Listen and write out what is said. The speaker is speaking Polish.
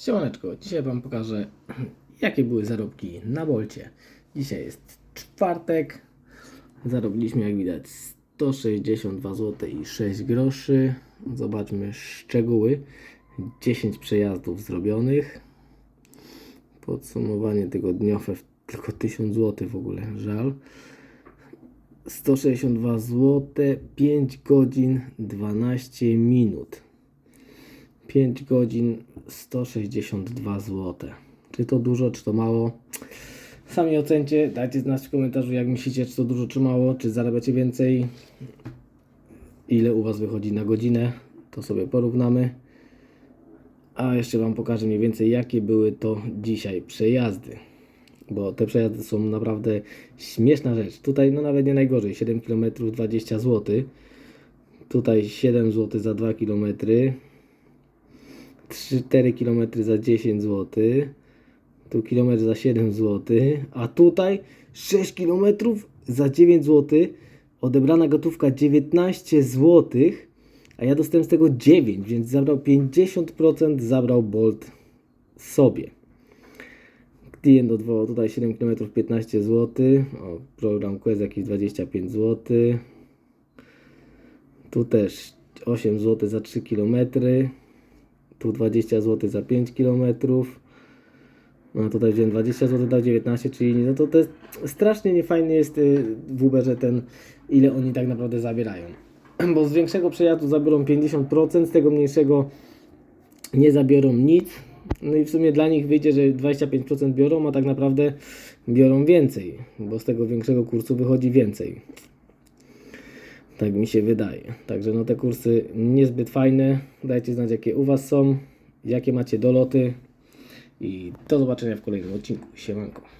Siemaneczko, dzisiaj Wam pokażę jakie były zarobki na Bolcie. Dzisiaj jest czwartek, zarobiliśmy jak widać 162 zł i 6 groszy. Zobaczmy szczegóły. 10 przejazdów zrobionych. Podsumowanie tygodniowe tylko 1000 zł w ogóle, żal. 162 zł, 5 godzin 12 minut. 5 godzin 162 zł. Czy to dużo, czy to mało? Sami ocencie, dajcie znać w komentarzu, jak myślicie, czy to dużo, czy mało, czy zarabiacie więcej, ile u Was wychodzi na godzinę, to sobie porównamy. A jeszcze Wam pokażę mniej więcej, jakie były to dzisiaj przejazdy. Bo te przejazdy są naprawdę śmieszna rzecz. Tutaj no nawet nie najgorzej, 7 km 20 zł. Tutaj 7 zł za 2 km. 4 km za 10 zł. Tu kilometr za 7 zł. A tutaj 6 km za 9 zł. Odebrana gotówka 19 zł. A ja dostałem z tego 9, więc zabrał 50% zabrał Bolt sobie. Klient odwołał tutaj 7 km 15 zł. O, program Quest jakieś 25 zł. Tu też 8 zł za 3 km. Tu 20 zł za 5 km. No tutaj wziąłem 20 zł, dał 19, czyli no to, to jest strasznie niefajny jest y, w Uberze ten, ile oni tak naprawdę zabierają. Bo z większego przejazdu zabiorą 50%, z tego mniejszego nie zabiorą nic. No i w sumie dla nich wyjdzie, że 25% biorą, a tak naprawdę biorą więcej, bo z tego większego kursu wychodzi więcej. Tak mi się wydaje. Także no te kursy niezbyt fajne. Dajcie znać jakie u Was są, jakie macie doloty i do zobaczenia w kolejnym odcinku. Siemanko.